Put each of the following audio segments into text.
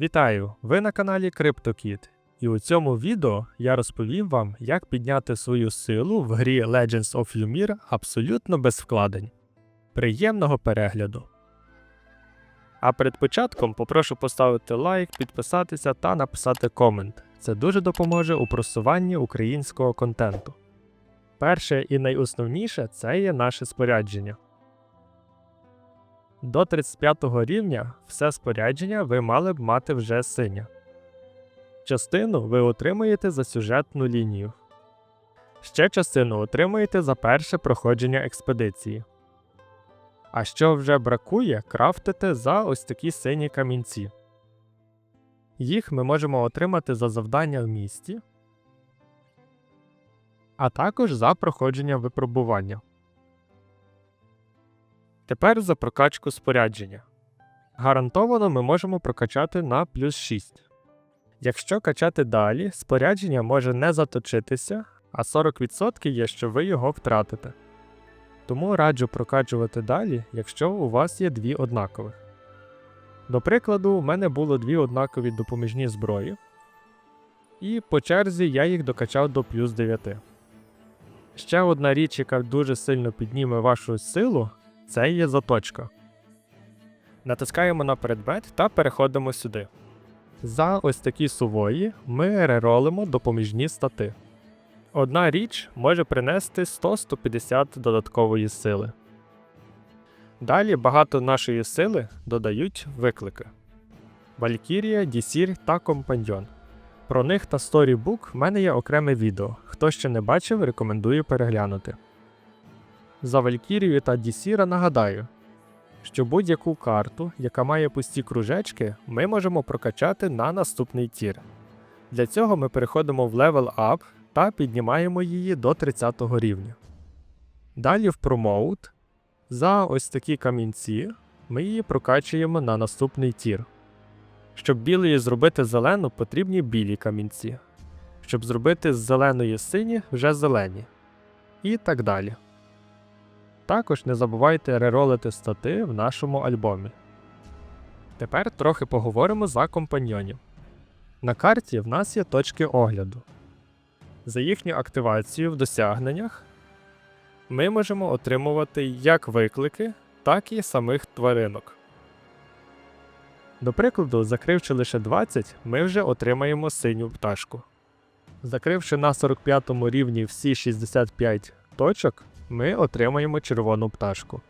Вітаю! Ви на каналі CryptoKid. І у цьому відео я розповім вам, як підняти свою силу в грі Legends of Lumir абсолютно без вкладень. Приємного перегляду! А перед початком попрошу поставити лайк, підписатися та написати комент. Це дуже допоможе у просуванні українського контенту. Перше і найосновніше це є наше спорядження. До 35 рівня все спорядження ви мали б мати вже синє. Частину ви отримуєте за сюжетну лінію. Ще частину отримуєте за перше проходження експедиції. А що вже бракує, крафтите за ось такі сині камінці. Їх ми можемо отримати за завдання в місті, а також за проходження випробування. Тепер за прокачку спорядження. Гарантовано ми можемо прокачати на плюс 6. Якщо качати далі, спорядження може не заточитися, а 40% є, що ви його втратите. Тому раджу прокачувати далі, якщо у вас є дві однакових. До прикладу, у мене було дві однакові допоміжні зброї, і по черзі я їх докачав до плюс 9. Ще одна річ, яка дуже сильно підніме вашу силу, це є заточка. Натискаємо на предмет та переходимо сюди. За ось такі сувої ми реролимо допоміжні стати. Одна річ може принести 100-150 додаткової сили. Далі багато нашої сили додають виклики: Валькірія, Дісір та Компаньйон. Про них та сторібук в мене є окреме відео. Хто ще не бачив, рекомендую переглянути. За Валькірію та Дісіра нагадаю, що будь-яку карту, яка має пусті кружечки, ми можемо прокачати на наступний тір. Для цього ми переходимо в Level Up та піднімаємо її до 30 рівня. Далі в Promote за ось такі камінці ми її прокачуємо на наступний тір. Щоб білої зробити зелену, потрібні білі камінці. Щоб зробити з зеленої сині, вже зелені. І так далі. Також не забувайте реролити стати в нашому альбомі. Тепер трохи поговоримо за компаньйонів. На карті в нас є точки огляду. За їхню активацію в досягненнях ми можемо отримувати як виклики, так і самих тваринок. До прикладу, закривши лише 20, ми вже отримаємо синю пташку. Закривши на 45 рівні всі 65 точок, ми отримаємо червону пташку.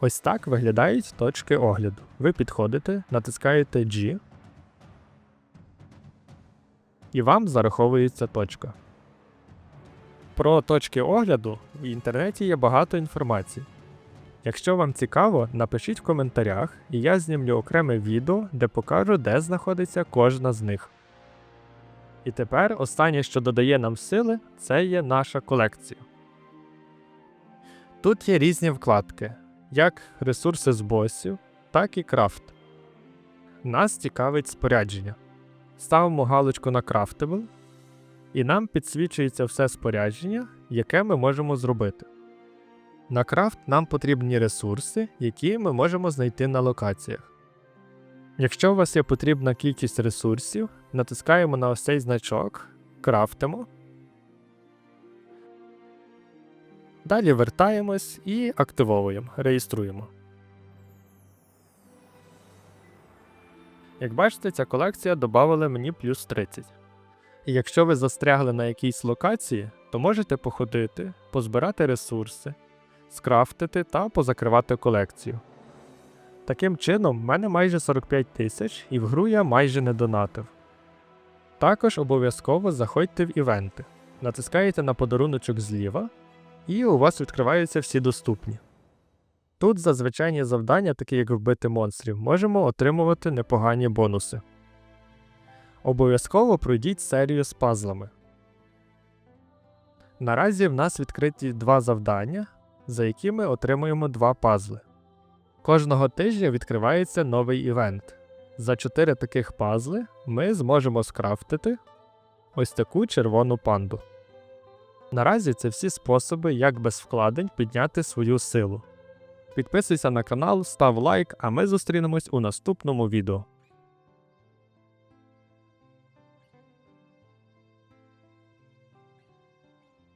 Ось так виглядають точки огляду. Ви підходите, натискаєте G, і вам зараховується точка. Про точки огляду в інтернеті є багато інформації. Якщо вам цікаво, напишіть в коментарях, і я знімлю окреме відео, де покажу, де знаходиться кожна з них. І тепер останнє, що додає нам сили, це є наша колекція. Тут є різні вкладки, як ресурси з босів, так і крафт. Нас цікавить спорядження. Ставимо галочку на Craftable, і нам підсвічується все спорядження, яке ми можемо зробити. На крафт нам потрібні ресурси, які ми можемо знайти на локаціях. Якщо у вас є потрібна кількість ресурсів, натискаємо на ось цей значок, крафтимо. Далі вертаємось і активовуємо, реєструємо. Як бачите, ця колекція додавала мені плюс 30. І якщо ви застрягли на якійсь локації, то можете походити, позбирати ресурси, скрафтити та позакривати колекцію. Таким чином, в мене майже 45 тисяч і в гру я майже не донатив. Також обов'язково заходьте в івенти, натискаєте на подаруночок зліва, і у вас відкриваються всі доступні. Тут за звичайні завдання, такі як вбити монстрів, можемо отримувати непогані бонуси. Обов'язково пройдіть серію з пазлами. Наразі в нас відкриті два завдання, за які ми отримуємо два пазли. Кожного тижня відкривається новий івент. За 4 таких пазли ми зможемо скрафтити ось таку червону панду. Наразі це всі способи, як без вкладень підняти свою силу. Підписуйся на канал, став лайк, а ми зустрінемось у наступному відео.